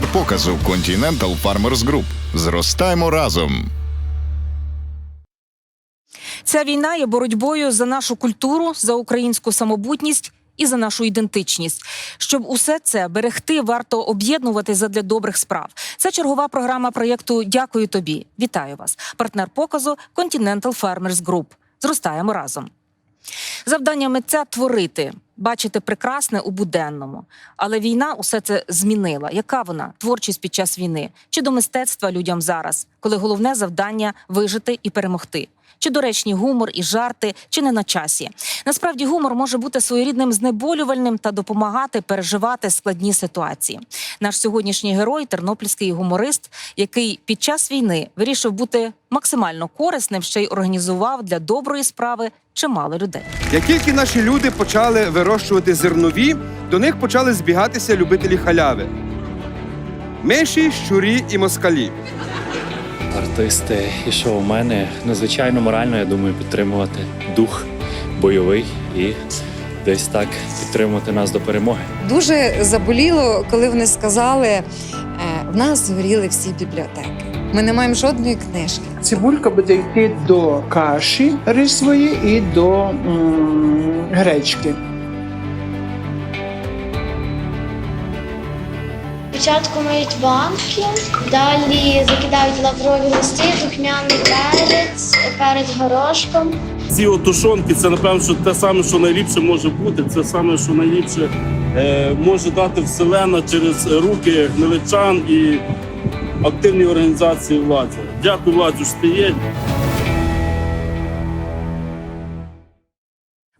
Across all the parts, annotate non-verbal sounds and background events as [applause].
партнер показу Continental Farmers Group. Зростаємо разом. Ця війна є боротьбою за нашу культуру, за українську самобутність і за нашу ідентичність. Щоб усе це берегти, варто об'єднувати задля добрих справ. Це чергова програма проєкту Дякую тобі. Вітаю вас. Партнер показу Continental Farmers Group. Зростаємо разом. Завдання митця творити, бачити прекрасне у буденному. Але війна усе це змінила. Яка вона творчість під час війни? Чи до мистецтва людям зараз, коли головне завдання вижити і перемогти? Чи доречні гумор і жарти, чи не на часі? Насправді гумор може бути своєрідним знеболювальним та допомагати переживати складні ситуації. Наш сьогоднішній герой тернопільський гуморист, який під час війни вирішив бути максимально корисним, ще й організував для доброї справи чимало людей. Як тільки наші люди почали вирощувати зернові, до них почали збігатися любителі халяви. Миші, щурі і москалі. Артисти і шоумени надзвичайно морально, я думаю, підтримувати дух бойовий і десь так підтримувати нас до перемоги. Дуже заболіло, коли вони сказали: е, в нас згоріли всі бібліотеки. Ми не маємо жодної книжки. Цибулька буде йти до каші рисової і до м, гречки. Спочатку миють банки, далі закидають лаврові листи, духмяний перець, перець горошком. Ці отушонки це напевно, що те саме, що найліпше може бути. Це саме, що найліпше е, може дати вселена через руки гниличан і активні організації влади. Дякую владі, що ти є.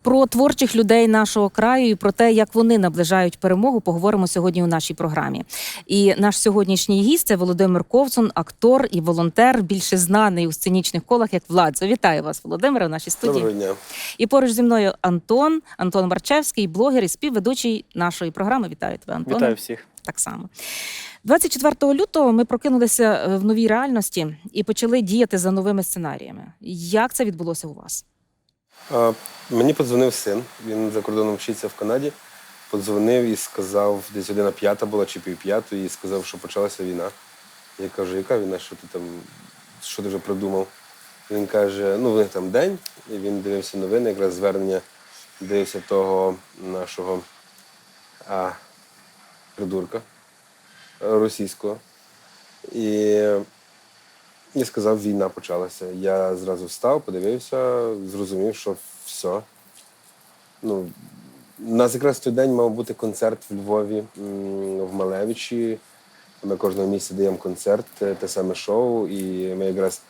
Про творчих людей нашого краю і про те, як вони наближають перемогу, поговоримо сьогодні у нашій програмі. І наш сьогоднішній гість це Володимир Ковцун, актор і волонтер, більше знаний у сценічних колах як Владзо. Вітаю вас, Володимире, в нашій студії. Доброго дня. І поруч зі мною Антон, Антон Марчевський, блогер і співведучий нашої програми. Вітаю тебе, Антон. Вітаю всіх. Так само. 24 лютого ми прокинулися е, в новій реальності і почали діяти за новими сценаріями. Як це відбулося у вас? Мені подзвонив син, він за кордоном вчиться в Канаді. Подзвонив і сказав, десь година п'ята була чи пів п'ятої, і сказав, що почалася війна. Я кажу, яка війна, що ти там, що ти вже придумав? Він каже, ну, в них там день, і він дивився новини, якраз звернення дивився того нашого а, придурка російського. І і сказав, війна почалася. Я зразу встав, подивився, зрозумів, що все. Ну, у нас якраз той день мав бути концерт в Львові, в Малевичі. Ми кожного місяця даємо концерт, те те саме шоу. І ми якраз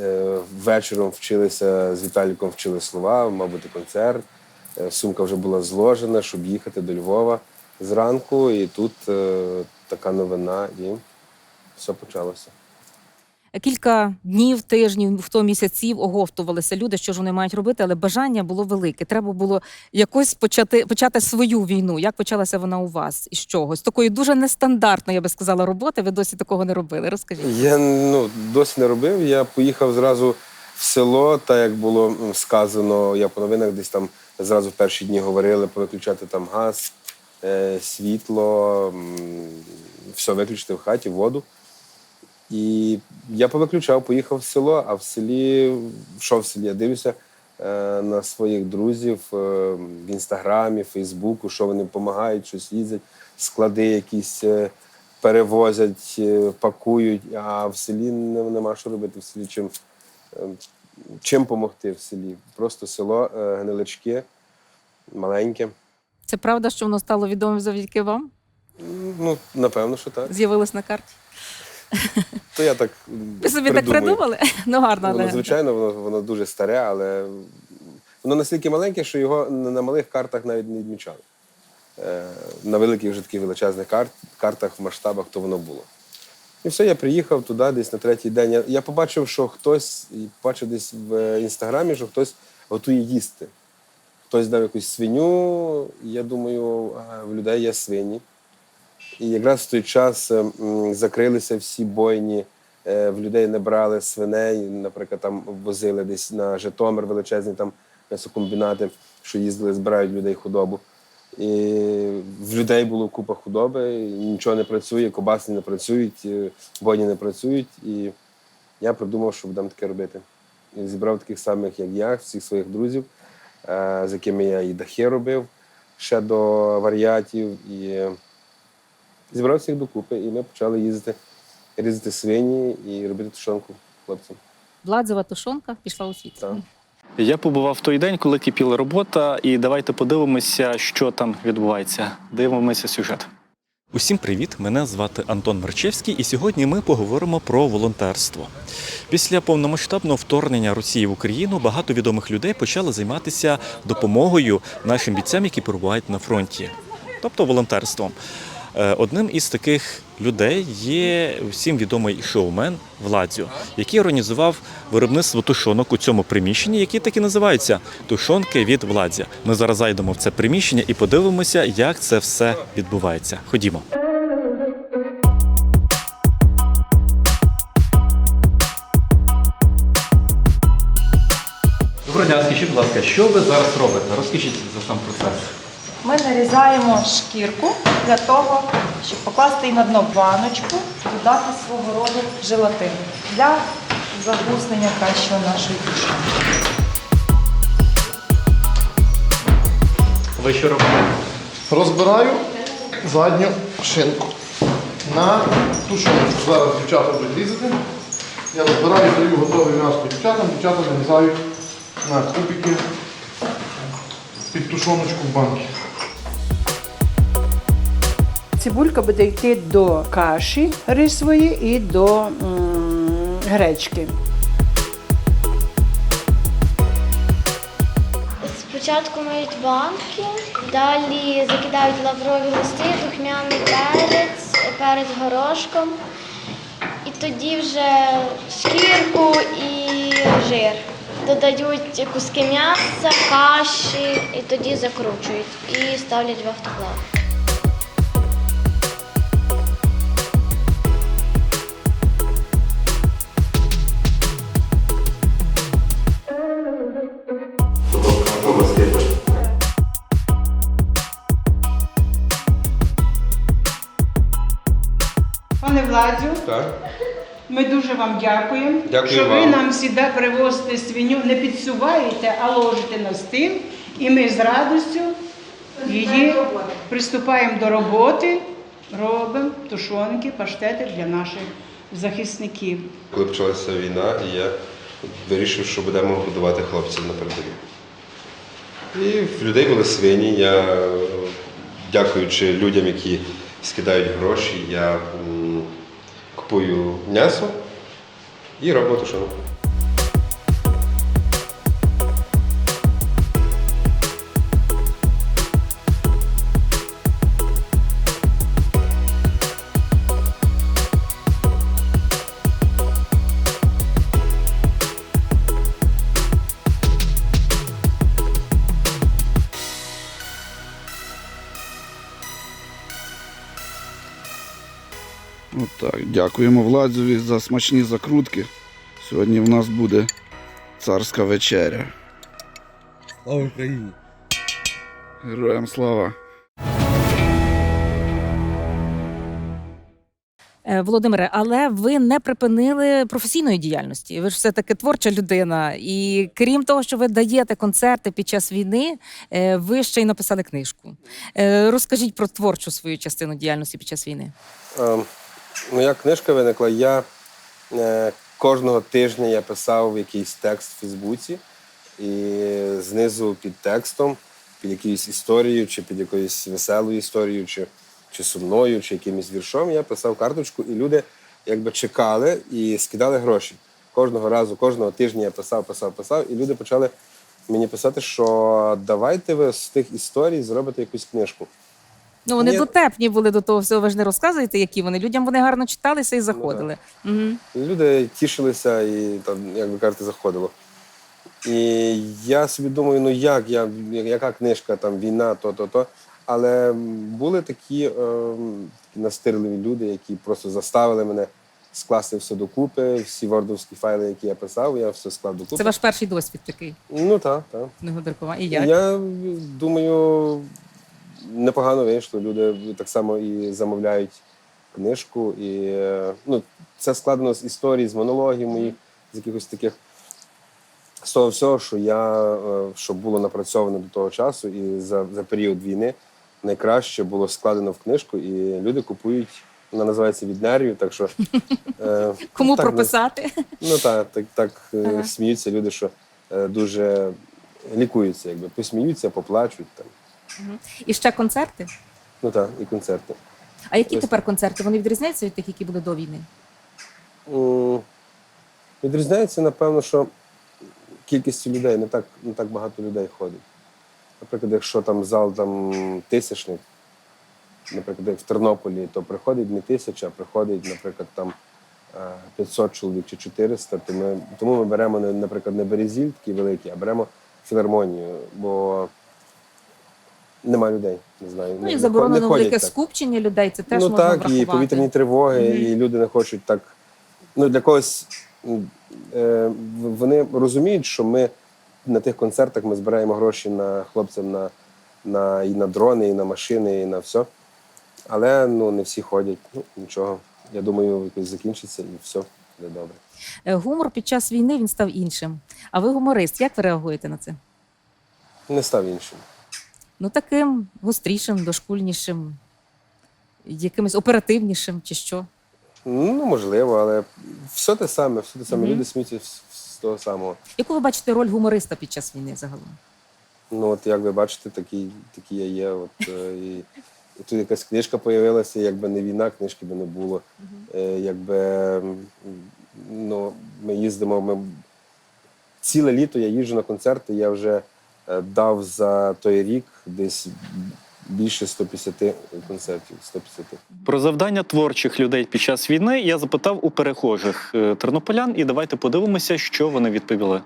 е, вечором вчилися з Віталіком вчили слова, мав бути концерт. Е, Сумка вже була зложена, щоб їхати до Львова зранку. І тут е, така новина, і все почалося. Кілька днів, тижнів, хто місяців оговтувалися люди, що ж вони мають робити, але бажання було велике. Треба було якось почати почати свою війну. Як почалася вона у вас? Із чогось? Такої дуже нестандартної, я би сказала, роботи. Ви досі такого не робили. Розкажіть. Я ну, досі не робив. Я поїхав зразу в село, так як було сказано, я по новинах десь там зразу в перші дні говорили повиключати там газ, е, світло, все виключити в хаті, воду. І я повиключав, поїхав в село, а в селі, що в селі? Я дивлюся е, на своїх друзів е, в інстаграмі, Фейсбуку, що вони допомагають, щось їздять, склади якісь е, перевозять, е, пакують, а в селі не- нема що робити в селі. Чим, е, чим допомогти в селі? Просто село, е, гнилички, маленьке. Це правда, що воно стало відомим завдяки вам? Ну, напевно, що так. З'явилось на карті. То я так Ви собі так придумали? [laughs] Ну гарно, Воно, але звичайно, воно, воно дуже старе, але воно настільки маленьке, що його на малих картах навіть не відмічали. Е, На великих вже таких величезних карт, картах в масштабах то воно було. І все, я приїхав туди десь на третій день. Я, я побачив, що хтось, і побачив десь в е, інстаграмі, що хтось готує їсти. Хтось дав якусь свиню, і я думаю, в людей є свині. І якраз в той час е, закрилися всі бойні, е, в людей не брали свиней, наприклад, там возили десь на Житомир величезні там м'ясокомбінати, що їздили, збирають людей худобу. І в людей було купа худоби, нічого не працює, кобаси не працюють, е, бойні не працюють. І я придумав, що будемо таке робити. І зібрав таких самих, як я, всіх своїх друзів, е, з якими я і дахи робив ще до варіатів. І зібрав всіх докупи, і ми почали їздити, різати свині і робити тушонку хлопцям. Владзева тушонка пішла у світ. Так. Я побував в той день, коли кипіла робота, і давайте подивимося, що там відбувається. Дивимося сюжет. Усім привіт! Мене звати Антон Марчевський, і сьогодні ми поговоримо про волонтерство. Після повномасштабного вторгнення Росії в Україну багато відомих людей почали займатися допомогою нашим бійцям, які перебувають на фронті, тобто волонтерством. Е, Одним із таких людей є всім відомий шоумен Владзю, який організував виробництво тушонок у цьому приміщенні, які так і називаються тушонки від Владзя. Ми зараз зайдемо в це приміщення і подивимося, як це все відбувається. Ходімо. Доброго дня, скажіть, будь ласка, що ви зараз робите? Розкажіть за сам процес. Ми нарізаємо шкірку для того, щоб покласти її на дно баночку, додати свого роду желатин для загуснення кращого нашої туші. Ви що робите? Розбираю задню шинку на тушонку. Зараз дівчата будуть різати. Я розбираю, даю готове м'ясо дівчатам, дівчата нарізають на кубики під тушоночку в банки. Цибулька буде йти до каші рисової і до м, гречки. Спочатку миють банки, далі закидають лаврові листи, духмяний перець, перець горошком. І тоді вже шкірку і жир. Додають куски м'яса, каші і тоді закручують і ставлять в автоклав. Так. ми дуже вам дякуємо, Дякую що ви вам. нам завжди привозите свиню, не підсуваєте, а ложите на стіл. І ми з радістю її приступаємо до роботи, робимо тушонки, паштети для наших захисників. Коли почалася війна, і я вирішив, що будемо годувати хлопців на передовій. І в людей були свині. Я, дякуючи людям, які скидають гроші, я м, купую м'ясо і робимо тушонку. Дякуємо Владзові за смачні закрутки. Сьогодні в нас буде царська вечеря. Слава Україні! Героям слава! Е, Володимире, але ви не припинили професійної діяльності. Ви ж все таки творча людина. І крім того, що ви даєте концерти під час війни, е, ви ще й написали книжку. Е, Розкажіть про творчу свою частину діяльності під час війни. Е, Моя книжка виникла. Я е, кожного тижня я писав якийсь текст в Фейсбуці, і знизу під текстом, під якоюсь історією, чи під якоюсь веселою історією, чи, чи сумною, чи якимось віршом, я писав карточку, і люди якби чекали і скидали гроші. Кожного разу, кожного тижня я писав, писав, писав, і люди почали мені писати, що давайте ви з тих історій зробите якусь книжку. Ну вони Ні. дотепні були до того всього. Ви ж не розказуєте, які вони людям вони гарно читалися і заходили. Угу. Люди тішилися і там, як ви кажете, заходило. І я собі думаю, ну як, я, яка книжка, там війна, то, то, то. Але були такі е, настирливі люди, які просто заставили мене скласти все докупи, всі вордовські файли, які я писав, я все склав докупи. Це ваш перший досвід такий Ну так, так. книгодрукування. І як? Я думаю, непогано вийшло. Люди так само і замовляють книжку. І е, ну, це складено з історій, з монологів моїх, з якихось таких. З того всього, що я е, що було напрацьовано до того часу, і за, за період війни найкраще було складено в книжку, і люди купують. Вона називається від нервів, так що е, [laughs] Кому так, прописати? Ну так, так, так е, Ага. сміються люди, що е, дуже лікуються, якби посміються, поплачуть там. І ще концерти. Ну так, і концерти. А які Ось. тепер концерти? Вони відрізняються від тих, які були до війни? М, Відрізняється, напевно, що кількістю людей не так, не так багато людей ходить. Наприклад, якщо там зал там тисячник, наприклад, як в Тернополі, то приходить не тисяча, а приходить, наприклад, там е, 500 чоловік чи 400, то ми, тому ми беремо, не- наприклад, не березіль такі великі, а беремо філармонію, бо нема людей. Не знаю. Ну і заборонено велике так. скупчення людей. Це теж ну можна так, врахувати. і повітряні тривоги, Мгм. і люди не хочуть так. Ну, для когось е, вони розуміють, що ми на тих концертах ми збираємо гроші на хлопцям на, на, і на дрони, і на машини, і на все. Але ну, не всі ходять. Ну, нічого. Я думаю, якось закінчиться і все буде добре. Е, Гумор під час війни він став іншим. А ви гуморист, як ви реагуєте на це? Не став іншим. Ну таким гострішим, дошкульнішим, якимось оперативнішим чи що? Ну, можливо, але все те саме, все те саме. Мгм. Люди сміються з, з того самого. Яку ви бачите роль гумориста під час війни загалом? Ну, от як ви бачите, такий, такий я є. От, е, і, тут якась книжка з'явилася, якби не війна, книжки би не було. Е, якби м, ну, ми їздимо, ми... ціле літо я їжджу на концерти, я вже дав за той рік десь більше 150 концертів. 150. Про завдання творчих людей під час війни я запитав у перехожих е, тернополян, і давайте подивимося, що вони відповіли.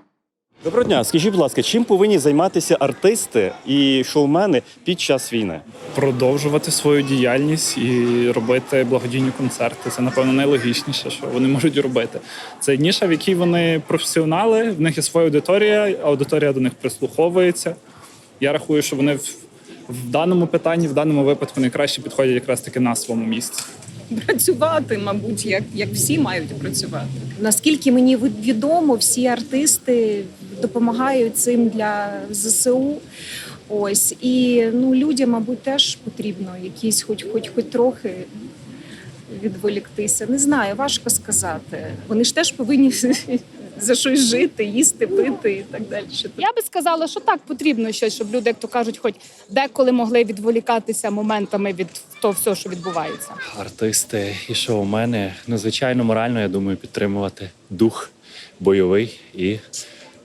Доброго дня, скажіть, будь ласка, чим повинні займатися артисти і шоумени під час війни? продовжувати свою діяльність і робити благодійні концерти. Це, напевно, найлогічніше, що вони можуть робити. Це ніша, в якій вони професіонали, в них є своя аудиторія, аудиторія до них прислуховується. Я рахую, що вони в, в даному питанні, в даному випадку найкраще підходять якраз таки на своєму місці. працювати, мабуть, як, як всі мають працювати. Наскільки мені відомо, всі артисти допомагають цим для ЗСУ. Ось і ну людям, мабуть, теж потрібно якісь, хоч хоч хоч трохи відволіктися. Не знаю, важко сказати. Вони ж теж повинні [laughs] за щось жити, їсти, пити і так далі. Я би сказала, що так потрібно щось, щоб люди, як то кажуть, хоч деколи могли відволікатися моментами від того всього, що відбувається. Артисти і шоумени, ну, звичайно, морально, я думаю, підтримувати дух бойовий і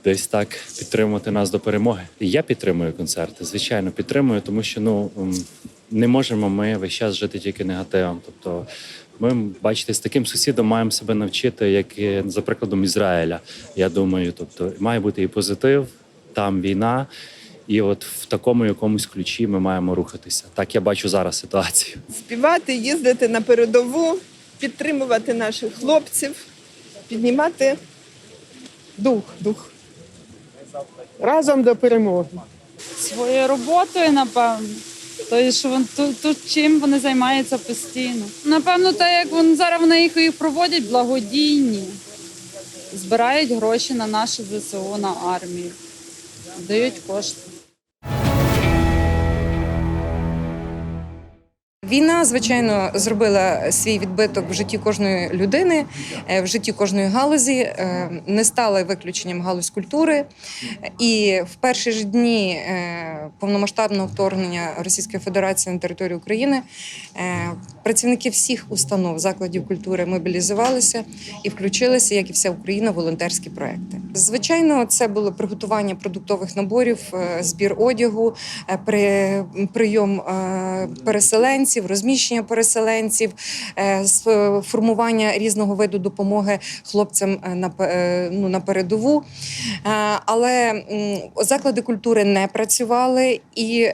десь так підтримувати нас до перемоги. Я підтримую концерти, звичайно, підтримую, тому що ну не можемо ми весь час жити тільки негативом. Тобто, ми, бачите, з таким сусідом маємо себе навчити, як за прикладом Ізраїля. Я думаю, тобто має бути і позитив, там війна. І от в такому якомусь ключі ми маємо рухатися. Так я бачу зараз ситуацію. співати, їздити на передову, підтримувати наших хлопців, піднімати дух, дух. Разом до перемоги. Своєю роботою, напевно. Тобто, що вон, тут, тут чим вони займаються постійно. Напевно, так як вони зараз вони їх, їх проводять благодійні, збирають гроші на наше ЗСУ, на армію, дають кошти. Війна, звичайно, зробила свій відбиток в житті кожної людини, е, в житті кожної галузі. Е, Не стала виключенням галузь культури. І в перші ж дні е, повномасштабного вторгнення Російської Федерації на територію України працівники всіх установ закладів культури мобілізувалися і включилися, як і вся Україна, волонтерські проекти. Звичайно, це було приготування продуктових наборів, е, збір одягу, е, при прийом е, переселенців, розміщення переселенців, формування різного виду допомоги хлопцям на ну, на передову. Але заклади культури не працювали, і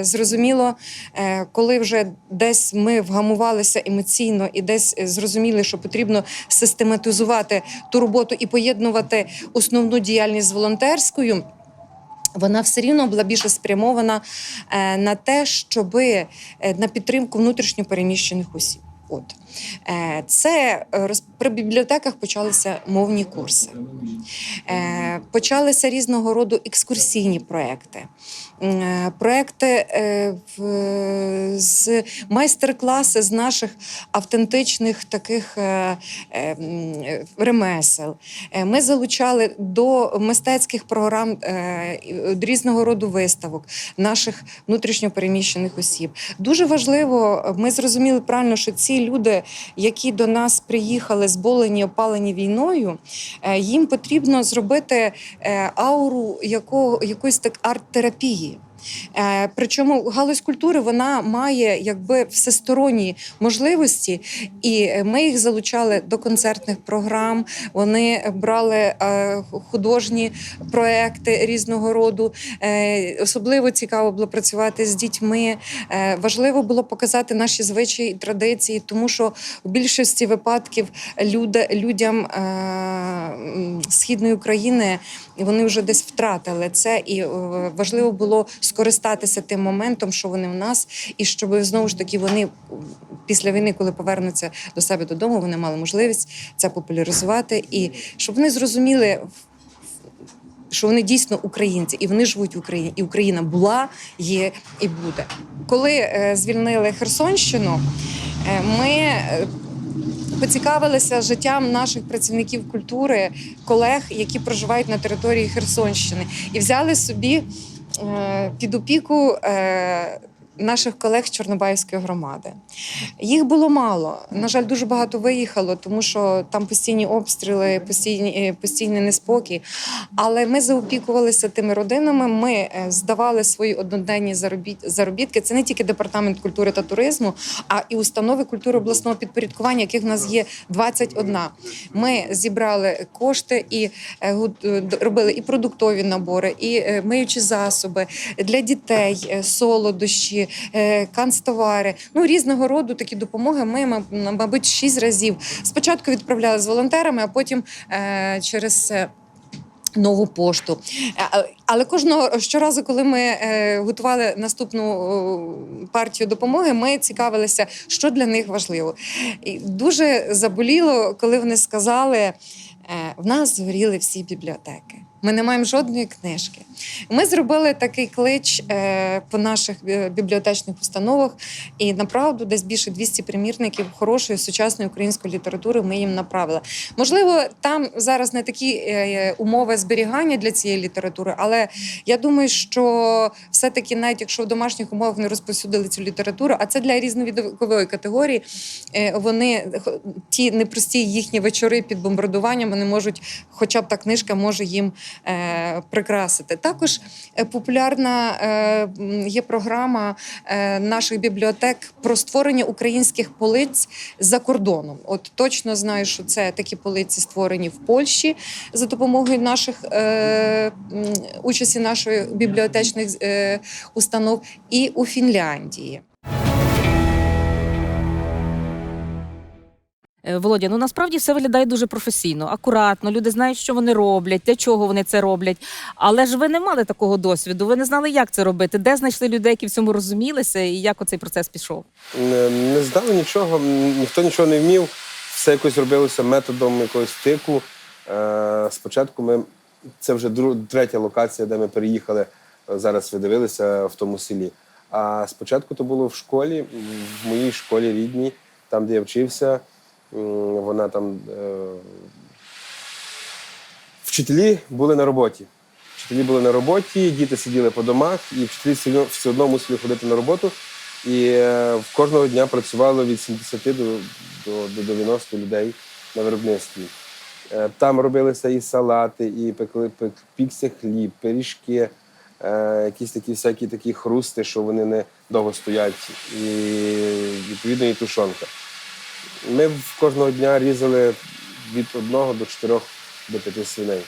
зрозуміло, коли вже десь ми вгамувалися емоційно і десь зрозуміли, що потрібно систематизувати ту роботу і поєднувати основну діяльність волонтерською. Вона все рівно була більше спрямована е, на те, щоб на підтримку внутрішньопереміщених осіб. От Е, це е, при бібліотеках почалися мовні курси, Е, почалися різного роду екскурсійні проекти. Е, Проекти е, з майстер-класи з наших автентичних таких е, е, е, ремесел. Е, Ми залучали до мистецьких програм е, різного роду виставок наших внутрішньопереміщених осіб. Дуже важливо, ми зрозуміли правильно, що ці люди, які до нас приїхали, зболені, опалені війною, е, їм потрібно зробити е, ауру якого, якоїсь так арт-терапії. Е, Причому галузь культури вона має якби всесторонні можливості, і ми їх залучали до концертних програм. Вони брали е, художні проекти різного роду. Е, Особливо цікаво було працювати з дітьми. Важливо було показати наші звичаї і традиції, тому що в більшості випадків людям східної України вони вже десь втратили це, і важливо було скористатися тим моментом, що вони в нас, і щоб знову ж таки вони після війни, коли повернуться до себе додому, вони мали можливість це популяризувати, і щоб вони зрозуміли. Що вони дійсно українці, і вони живуть в Україні, і Україна була, є і буде. Коли е, звільнили Херсонщину, е, ми е, поцікавилися життям наших працівників культури, колег, які проживають на території Херсонщини, і взяли собі під опіку. Наших колег з Чорнобаївської громади. Їх було мало. На жаль, дуже багато виїхало, тому що там постійні обстріли, постійні, е, постійний неспокій. Але ми заопікувалися тими родинами. Ми е, здавали свої одноденні заробітки. Це не тільки департамент культури та туризму, а і установи культури обласного підпорядкування, яких в нас є 21. Ми зібрали кошти і е, робили і продуктові набори, і миючі засоби для дітей, солодощі, е, канцтовари. Ну різного роду такі допомоги. Ми, ма- мабуть, шість разів спочатку відправляли з волонтерами, а потім е, через. е, Нову пошту, але кожного щоразу, коли ми готували наступну партію допомоги, ми цікавилися, що для них важливо. І дуже заболіло, коли вони сказали: в нас згоріли всі бібліотеки. Ми не маємо жодної книжки. Ми зробили такий клич е, по наших е, бібліотечних установах, і направду десь більше 200 примірників хорошої сучасної української літератури ми їм направили. Можливо, там зараз не такі е, умови зберігання для цієї літератури, але я думаю, що все-таки, навіть якщо в домашніх умовах не розповсюдили цю літературу, а це для різновікової категорії, вони ті непрості їхні вечори під бомбардуванням, вони можуть, хоча б та книжка може їм прикрасити. Також е, популярна е, є програма е, наших бібліотек про створення українських полиць за кордоном. От точно знаю, що це такі полиці створені в Польщі за допомогою наших е, участі нашої бібліотечних е, установ і у Фінляндії. Володя, ну насправді все виглядає дуже професійно, акуратно. Люди знають, що вони роблять, для чого вони це роблять. Але ж ви не мали такого досвіду. Ви не знали, як це робити, де знайшли людей, які в цьому розумілися, і як оцей процес пішов. Не, не знали нічого, ніхто нічого не вмів. Все якось робилося методом якогось тику. Е, спочатку ми це вже третя локація, де ми переїхали. е, Зараз ви дивилися в тому селі. А спочатку то було в школі, в моїй школі рідній, там, де я вчився. Вона там е, вчителі були на роботі. Вчителі були на роботі, діти сиділи по домах, і вчителі все одно- мусили ходити на роботу. І е, в кожного дня працювало від 70 до, до, до 90 людей на виробництві. Е, Там робилися і салати, і пекли, пек, пікся хліб, пиріжки, е, якісь такі всякі такі хрусти, що вони не довго стоять, і відповідно і тушонка. Ми кожного дня різали від одного до чотирьох до п'яти свиней.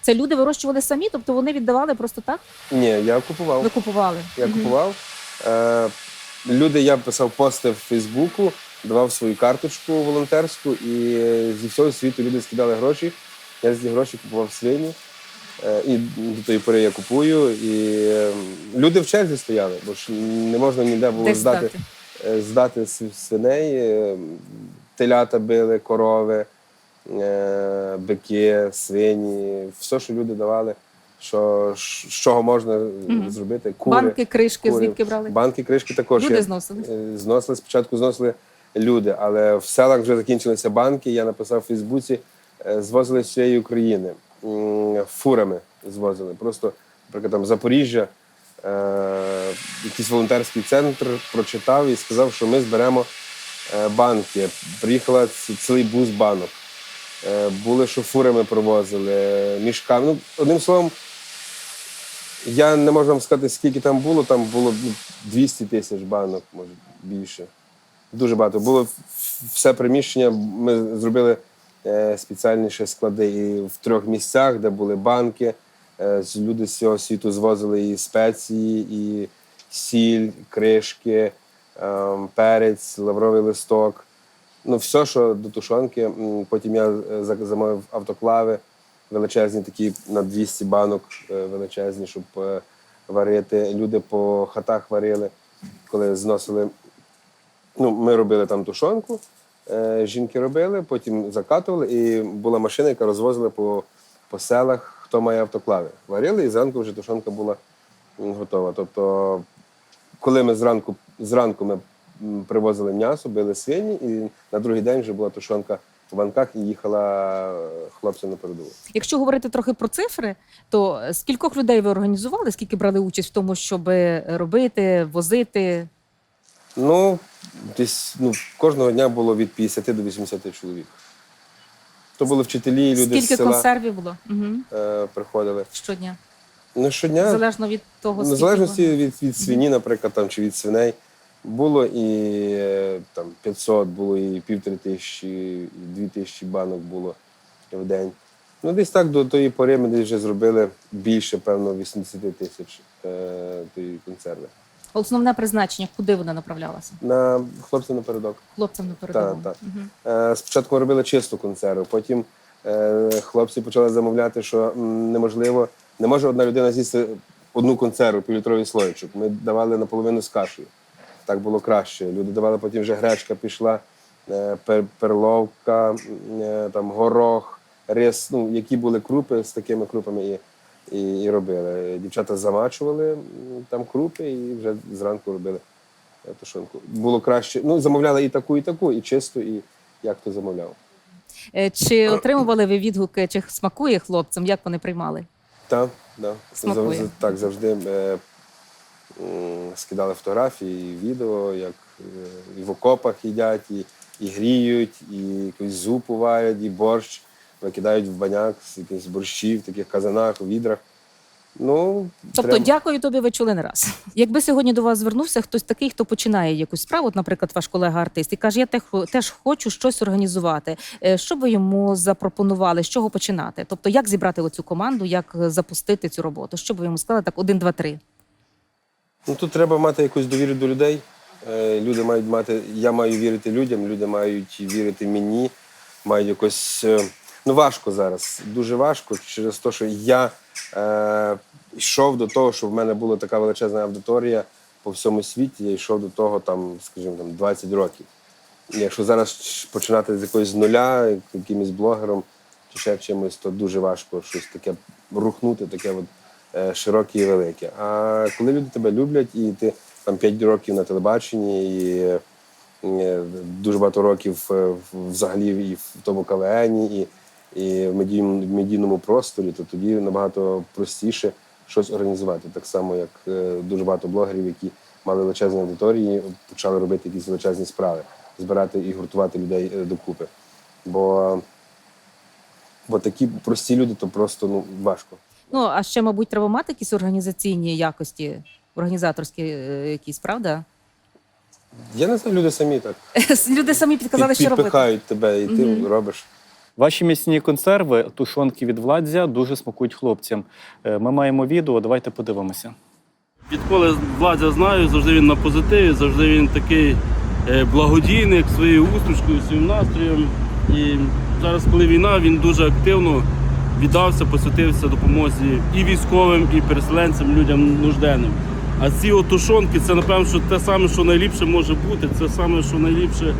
Це люди вирощували самі, тобто вони віддавали просто так. Ні, я купував. Ви купували. Я Мгм. купував. Е, люди, я писав пости в Фейсбуку, давав свою карточку волонтерську, і зі всього світу люди скидали гроші. Я з ці гроші купував свині. Е, І до тої пори я купую. І е, люди в черзі стояли, бо ж не можна ніде було Десь здати, здати. Е, здати св- свиней. Е, Телята били, корови, е, бики, свині, все, що люди давали, що, з чого можна Мгм. зробити. Кури, Банки, кришки, кури. звідки брали? Банки, кришки також. Люди є. зносили? Е, Зносили, спочатку зносили люди, але в селах вже закінчилися банки. Я написав в Фейсбуці, е, звозили з всієї України м, фурами звозили. Просто, наприклад, там Запоріжжя, якийсь волонтерський центр прочитав і сказав, що ми зберемо е, банки. Приїхала цілий бус банок. Е, Були, що фурами провозили, мішками. Ну, одним словом, я не можу вам сказати, скільки там було. Там було ну, 200 тисяч банок, може більше. Дуже багато. Було все приміщення. Ми зробили е, спеціальні склади і в трьох місцях, де були банки. Е, люди з цього світу звозили і спеції, і сіль, кришки, е, перець, лавровий листок. Ну, все, що до тушонки. Потім я е, замовив автоклави величезні, такі на 200 банок е, величезні, щоб варити. Люди по хатах варили, коли зносили. Ну, ми робили там тушонку, жінки робили, потім закатували, і була машина, яка розвозила по, по селах, хто має автоклави. Варили, і зранку вже тушонка була готова. Тобто, коли ми зранку, зранку ми привозили м'ясо, били свині, і на другий день вже була тушонка в банках і їхала е, хлопцям на передову. Якщо говорити трохи про цифри, то е, скількох людей ви організували, скільки брали участь в тому, щоб робити, возити? Ну, десь ну, кожного дня було від 50 до 80 чоловік. То були вчителі, люди Скільки з села консервів було? Угу. е, приходили. Щодня. Ну, щодня, Залежно від того, в скільки залежності від, від свині, наприклад, там, чи від свиней. Було і е, там, 500, було і півтори тисячі, і дві тисячі банок було в день. Ну, десь так до тої пори ми десь вже зробили більше, певно, 80 тисяч е, тої консерви. Основне призначення, куди вона направлялася? На хлопців напередок. Хлопцям напередок. Так, так. Е, Спочатку робили чисту консерву, потім е, хлопці почали замовляти, що м, неможливо, не може одна людина з'їсти одну консерву, півлітровий слоєчок. Ми давали наполовину з кашею. Так було краще. Люди давали, потім вже гречка пішла, е, пер- перловка, м, е, там, горох, рис, ну, які були крупи з такими крупами і, і, і робили. Дівчата замачували там крупи і вже зранку робили е, тушонку. Було краще. Ну, замовляли і таку, і таку, і чисту, і як хто замовляв. Е, Чи отримували ви відгуки, чи смакує хлопцям, як вони приймали? Так, да. Завжди, так, завжди е, скидали фотографії, відео, як е, і в окопах їдять, і, і гріють, і якусь зупу варять, і борщ викидають в баняк з якихось борщів, в таких казанах, у відрах. Ну, Тобто, треба- дякую тобі, ви чули не раз. Якби сьогодні до вас звернувся хтось такий, хто починає якусь справу, от, наприклад, ваш колега-артист, і каже, я теж хочу щось організувати. Е, Що ви йому запропонували, з чого починати? Тобто, як зібрати оцю команду, як е, запустити цю роботу? Що б ви йому сказали? Так, один, два, три. Ну, тут треба мати якусь довіру до людей. Е, Люди мають мати, я маю вірити людям, люди мають вірити мені, мають якось. Ну, важко зараз, дуже важко через те, що я е, йшов до того, що в мене була така величезна аудиторія по всьому світі. Я йшов до того, там, скажімо, там, 20 років. Якщо зараз починати з якогось нуля, якимось блогером чи ще чимось, то дуже важко щось таке рухнути, таке от, е, широке і велике. А коли люди тебе люблять, і ти там 5 років на телебаченні, і е, дуже багато років е, взагалі і в тому КВН, і, і в медійному, просторі, то тоді набагато простіше щось організувати. Так само, як е, дуже багато блогерів, які мали величезні аудиторії, почали робити якісь величезні справи, збирати і гуртувати людей е, докупи. Бо, бо такі прості люди, то просто ну, важко. Ну а ще, мабуть, треба мати якісь організаційні якості, організаторські е, якісь, правда? Я не знаю, люди самі так [laughs] Люди самі підказали, що робити. підпихають тебе, і ти Мгм. робиш. Ваші м'ясні консерви, тушонки від владзя, дуже смакують хлопцям. Е, Ми маємо відео, давайте подивимося. Відколи Владя знаю, завжди він на позитиві, завжди він такий е, благодійник своєю устрічкою, своїм настроєм. І зараз, коли війна, він дуже активно віддався, посвятився допомозі і військовим, і переселенцям, людям нужденним. А ці от тушонки це напевно, що те саме, що найліпше може бути. Це саме, що найліпше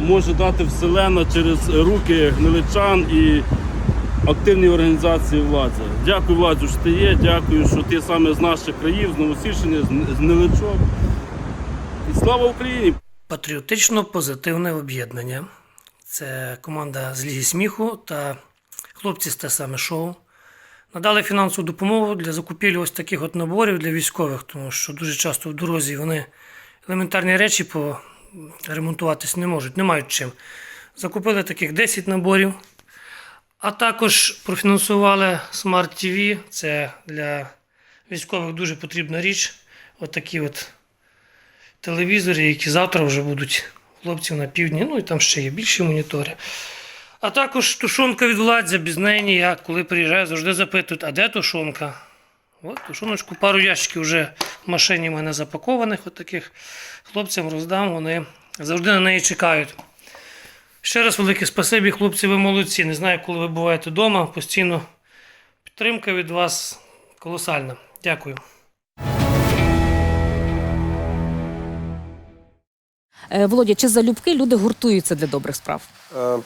може дати вселена через руки гниличан і активні організації влади. Дякую владі, що ти є. Дякую, що ти саме з наших країв, з Новосільщини, з- Гниличок. І слава Україні! Патріотично-позитивне об'єднання. Це команда з Ліги сміху та хлопці з те саме шоу. Надали фінансову допомогу для закупівлі ось таких от наборів для військових, тому що дуже часто в дорозі вони елементарні речі поремонтуватись не можуть, не мають чим. Закупили таких 10 наборів. А також профінансували Smart TV. Це для військових дуже потрібна річ. Отакі от телевізори, які завтра вже будуть хлопців на півдні, ну і там ще є більші монітори. А також тушонка від владзя, без неї ніяк. Коли приїжджаю, завжди запитують, а де тушонка? От тушоночку, пару ящиків вже в машині в мене запакованих, от таких хлопцям роздам, вони завжди на неї чекають. Ще раз велике спасибі, хлопці, ви молодці. Не знаю, коли ви буваєте вдома, постійно підтримка від вас колосальна. Дякую. Е, Володя, чи залюбки люди гуртуються для добрих справ? Е,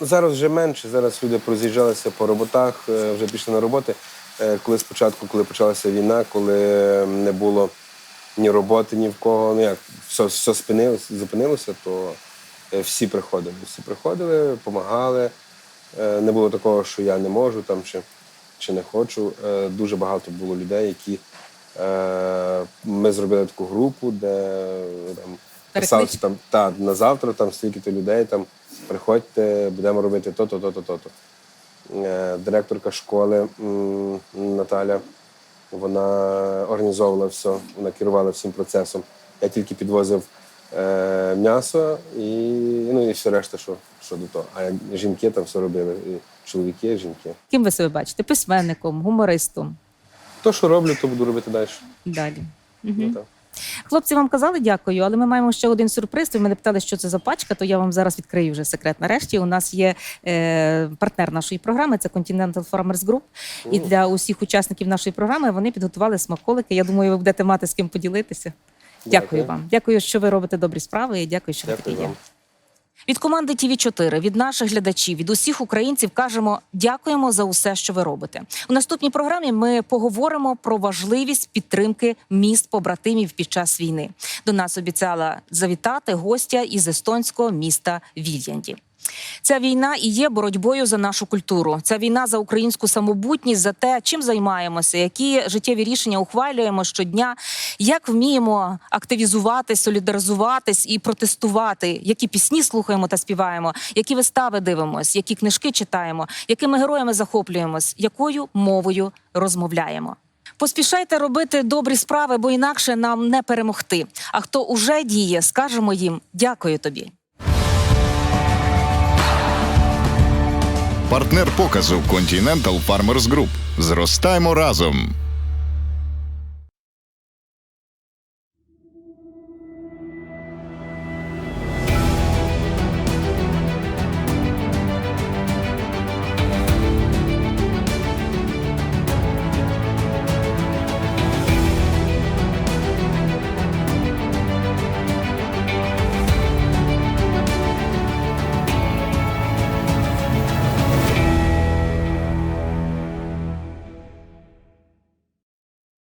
Зараз вже менше. Зараз люди роз'їжджалися по роботах, е, вже пішли на роботи. Е, Коли спочатку, коли почалася війна, коли не було ні роботи, ні в кого, ну як все, все спинилося, зупинилося, то е, всі приходили. Всі приходили, допомагали. Е, Не було такого, що я не можу там чи, чи не хочу. Дуже багато було людей, які ми зробили таку групу, де там писалося там та, на завтра, там стільки-то людей, там приходьте, будемо робити то-то, то-то, то-то. Е, Директорка школи Наталя, вона організовувала все, вона керувала всім процесом. Я тільки підвозив е, м'ясо і, ну, і все решта, що, що до того. А жінки там все робили. І чоловіки, і жінки. Ким ви себе бачите? Письменником, гумористом? То, що роблю, то буду робити далі. Далі. Ну, так. Хлопці вам казали дякую, але ми маємо ще один сюрприз. Ви мене питали, що це за пачка, то я вам зараз відкрию вже секрет. Нарешті у нас є е, партнер нашої програми, це Continental Farmers Group. І для усіх учасників нашої програми вони підготували смаколики. Я думаю, ви будете мати з ким поділитися. Дякую, Дякую. вам. Дякую, що ви робите добрі справи, і дякую, що ви Дякую такі є. вам. Від команди ТІВІ 4 від наших глядачів, від усіх українців кажемо дякуємо за усе, що ви робите. У наступній програмі ми поговоримо про важливість підтримки міст побратимів під час війни. До нас обіцяла завітати гостя із естонського міста Вільянді. Ця війна і є боротьбою за нашу культуру. Ця війна за українську самобутність, за те, чим займаємося, які життєві рішення ухвалюємо щодня, як вміємо активізувати, солідаризуватись і протестувати, які пісні слухаємо та співаємо, які вистави дивимось, які книжки читаємо, якими героями захоплюємось, якою мовою розмовляємо. Поспішайте робити добрі справи, бо інакше нам не перемогти. А хто уже діє, скажемо їм дякую тобі. Партнер показу Continental Farmers Group. Зростаємо разом.